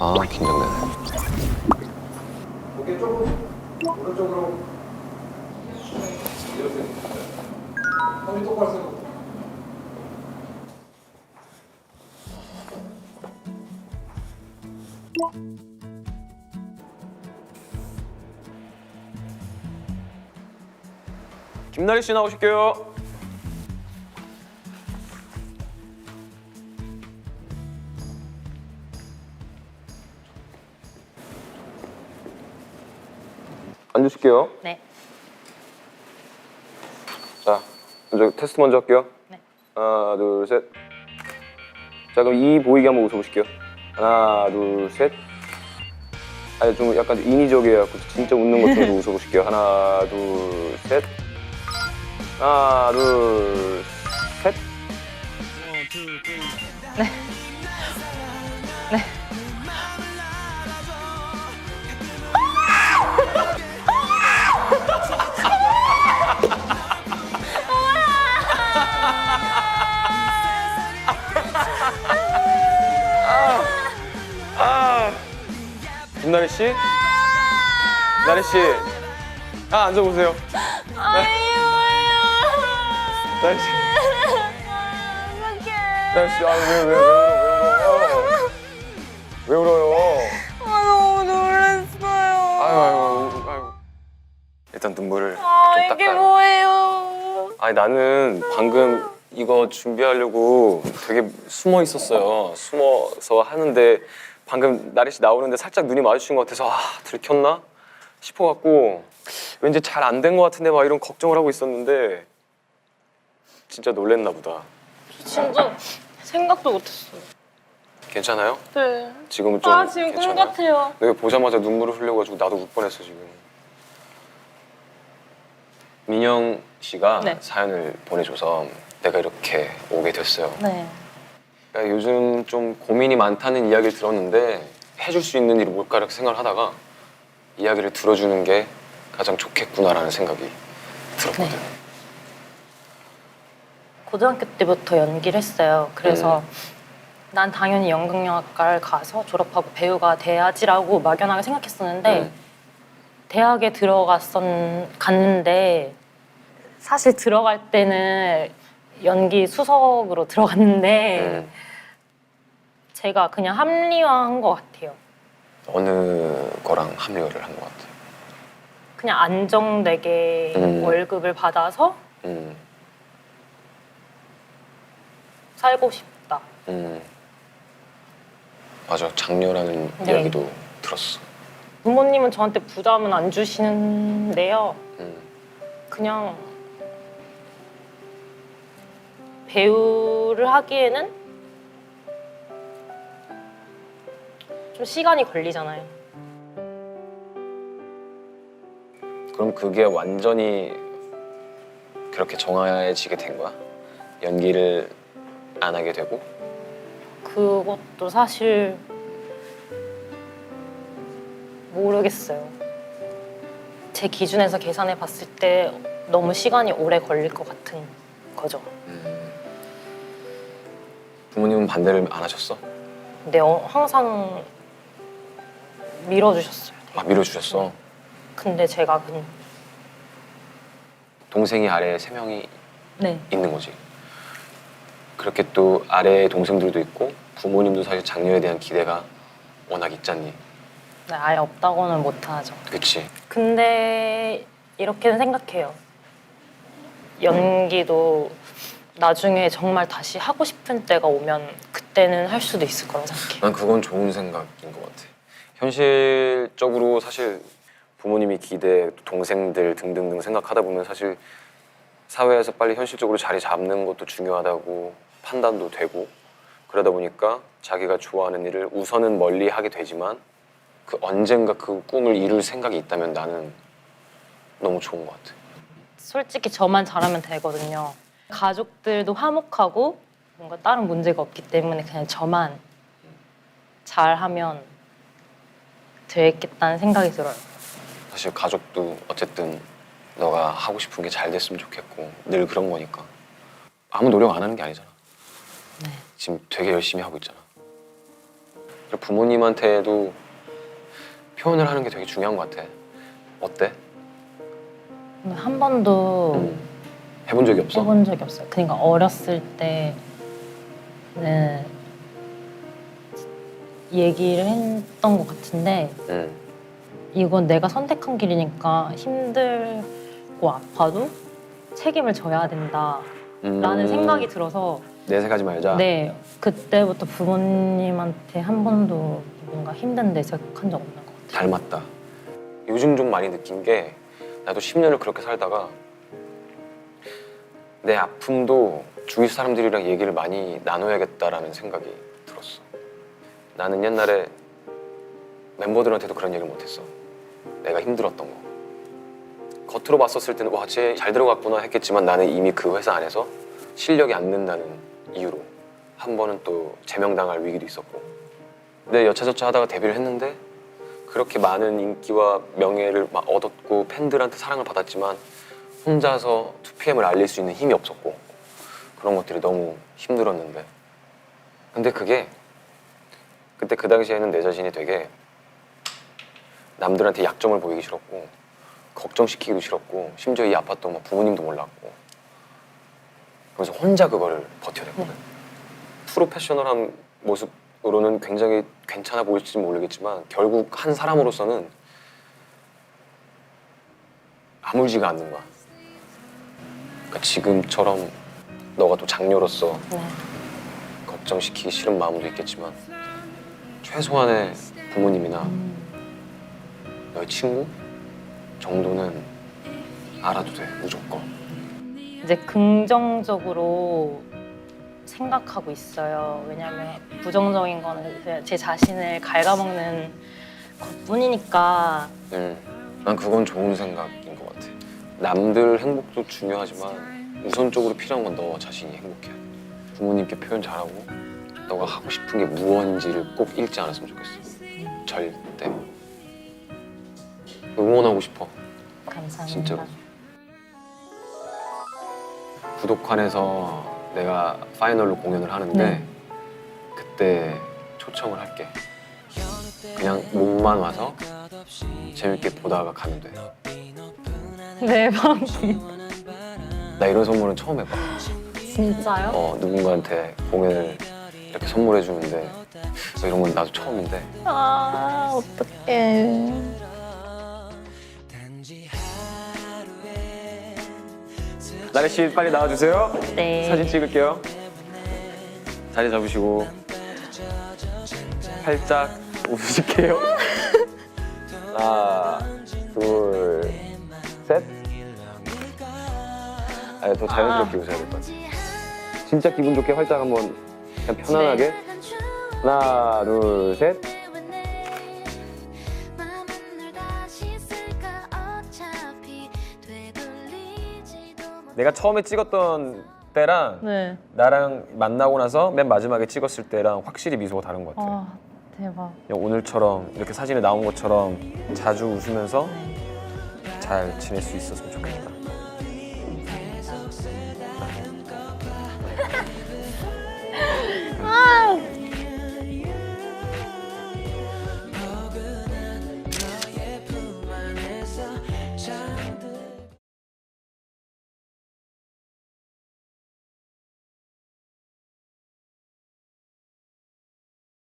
아 긴장되네. 고개 조금 오른쪽으로 이렇게 허리 똑바로 세고 김나리 씨 나오실게요. 앉으실게요. 네. 자, 먼저 테스트 먼저 할게요. 네. 하나, 둘, 셋. 자, 그럼 이 보이게 한번 웃어보실게요. 하나, 둘, 셋. 아니, 좀 약간 인위적이어갖고 진짜 웃는 것처럼 웃어보실게요. 하나, 둘, 셋. 하나, 둘, 셋. 나리 씨? 나리 씨. 아, 앉아 보세요. 나리 씨. 나리 씨, 아, 왜, 왜, 왜 울어, 왜 울어? 왜 울어요? 아 너무 놀랐어요. 아유, 아유, 아유. 일단 눈물을 아 좀 이게 닦아요. 뭐예요? 아니 나는 방금 이거 준비하려고 되게 숨어 있었어요. 숨어서 하는데 방금 나리 씨 나오는데 살짝 눈이 마주친 것 같아서 아 들켰나 싶어갖고 왠지 잘 안 된 것 같은데 막 이런 걱정을 하고 있었는데 진짜 놀랬나 보다. 진짜 생각도 못했어요. 괜찮아요? 네. 지금은 좀 아 지금 꿈 괜찮아요? 같아요. 내가 보자마자 눈물을 흘려가지고 나도 울 뻔했어 지금. 민영 씨가 네. 사연을 보내줘서 내가 이렇게 오게 됐어요. 네. 그러니까 요즘 좀 고민이 많다는 이야기를 들었는데 해줄 수 있는 일이 뭘까 이렇게 생각을 하다가 이야기를 들어주는 게 가장 좋겠구나라는 생각이 들었거든. 네. 고등학교 때부터 연기를 했어요. 그래서 난 당연히 연극영화과를 가서 졸업하고 배우가 돼야지라고 막연하게 생각했었는데 음. 대학에 들어갔었 갔는데 사실 들어갈 때는 연기 수석으로 들어갔는데 음. 제가 그냥 합리화한 것 같아요. 어느 거랑 합류를 한 것 같아. 그냥 안정되게 음. 월급을 받아서 음, 살고 싶다. 음. 맞아, 장녀라는 네. 이야기도 들었어. 부모님은 저한테 부담은 안 주시는데요. 음. 그냥 배우를 하기에는 좀 시간이 걸리잖아요. 그럼 그게 완전히 그렇게 정해지게 된 거야? 연기를 안 하게 되고? 그것도 사실 모르겠어요. 제 기준에서 계산해 봤을 때 너무 시간이 오래 걸릴 것 같은 거죠. 부모님은 반대를 안 하셨어? 근데 어, 항상 밀어주셨어요. 아 밀어주셨어. 근데 제가 그 동생이 아래에 세 명이 네. 있는 거지. 그렇게 또 아래에 동생들도 있고 부모님도 사실 장녀에 대한 기대가 워낙 있잖니. 네, 아예 없다고는 못하죠. 그치? 근데 이렇게는 생각해요. 연기도 나중에 정말 다시 하고 싶은 때가 오면 그때는 할 수도 있을 거라고 생각해요. 난 그건 좋은 생각인 것 같아. 현실적으로 사실 부모님이 기대, 동생들 등등등 생각하다 보면 사실 사회에서 빨리 현실적으로 자리 잡는 것도 중요하다고 판단도 되고 그러다 보니까 자기가 좋아하는 일을 우선은 멀리 하게 되지만 그 언젠가 그 꿈을 이룰 생각이 있다면 나는 너무 좋은 것 같아. 솔직히 저만 잘하면 되거든요. 가족들도 화목하고 뭔가 다른 문제가 없기 때문에 그냥 저만 잘하면 되겠다는 생각이 들어요. 사실 가족도 어쨌든 너가 하고 싶은 게 잘 됐으면 좋겠고 늘 그런 거니까 아무 노력 안 하는 게 아니잖아. 네. 지금 되게 열심히 하고 있잖아. 그리고 부모님한테도 표현을 하는 게 되게 중요한 것 같아. 어때? 근데 한 번도 음. 해본 적이 없어? 해본 적이 없어요. 그러니까 어렸을 때는 얘기를 했던 것 같은데 응. 이건 내가 선택한 길이니까 힘들고 아파도 책임을 져야 된다라는 음. 생각이 들어서 내색하지 말자. 네 그때부터 부모님한테 한 번도 뭔가 힘든 내색한 적 없는 것 같아요. 닮았다. 요즘 좀 많이 느낀 게 나도 10년을 그렇게 살다가 내 아픔도 주위 사람들이랑 얘기를 많이 나눠야겠다라는 생각이 들었어. 나는 옛날에 멤버들한테도 그런 얘기를 못했어. 내가 힘들었던 거. 겉으로 봤었을 때는 와, 쟤 잘 들어갔구나 했겠지만 나는 이미 그 회사 안에서 실력이 안 는다는 이유로 한 번은 또 제명당할 위기도 있었고. 근데 여차저차 하다가 데뷔를 했는데 그렇게 많은 인기와 명예를 막 얻었고 팬들한테 사랑을 받았지만 혼자서 2PM을 알릴 수 있는 힘이 없었고 그런 것들이 너무 힘들었는데 근데 그게 그때 그 당시에는 내 자신이 되게 남들한테 약점을 보이기 싫었고 걱정시키기도 싫었고 심지어 이 아팠던 막 부모님도 몰랐고. 그래서 혼자 그거를 버텨냈거든. 프로페셔널한 모습으로는 굉장히 괜찮아 보일지 모르겠지만 결국 한 사람으로서는 아물지가 않는 거야. 그러니까 지금처럼 너가 또 장녀로서 네. 걱정시키기 싫은 마음도 있겠지만 최소한의 부모님이나 음, 너의 친구 정도는 알아도 돼 무조건. 이제 긍정적으로 생각하고 있어요. 왜냐하면 부정적인 거는 그냥 제 자신을 갉아먹는 것뿐이니까. 음, 난 그건 좋은 생각인 것 같아. 남들 행복도 중요하지만 우선적으로 필요한 건 너 자신이 행복해. 부모님께 표현 잘하고 너가 하고 싶은 게 무언지를 꼭 잃지 않았으면 좋겠어 절대 응원하고 싶어 감사합니다. 진짜로. 구독관에서 내가 파이널로 공연을 하는데 네. 그때 초청을 할게. 그냥 몸만 와서 재밌게 보다가 가면 돼. 대박이 나 이런 선물은 처음 해봐. 진짜요? 어, 누군가한테 공연을 이렇게 선물해 주는데 이런 건 나도 처음인데 아 어떡해. 나래 씨 빨리 나와주세요. 네. 사진 찍을게요. 자리 잡으시고 살짝 웃으실게요. 하나, 둘, 셋. 아, 더 자연스럽게 웃어야 될 것 같아. 진짜 기분 좋게 활짝 한번 그냥 편안하게. 하나, 둘, 셋. 내가 처음에 찍었던 때랑 네. 나랑 만나고 나서 맨 마지막에 찍었을 때랑 확실히 미소가 다른 것 같아. 아 대박. 그냥 오늘처럼 이렇게 사진에 나온 것처럼 자주 웃으면서 네. 잘 지낼 수 있었으면 좋겠다.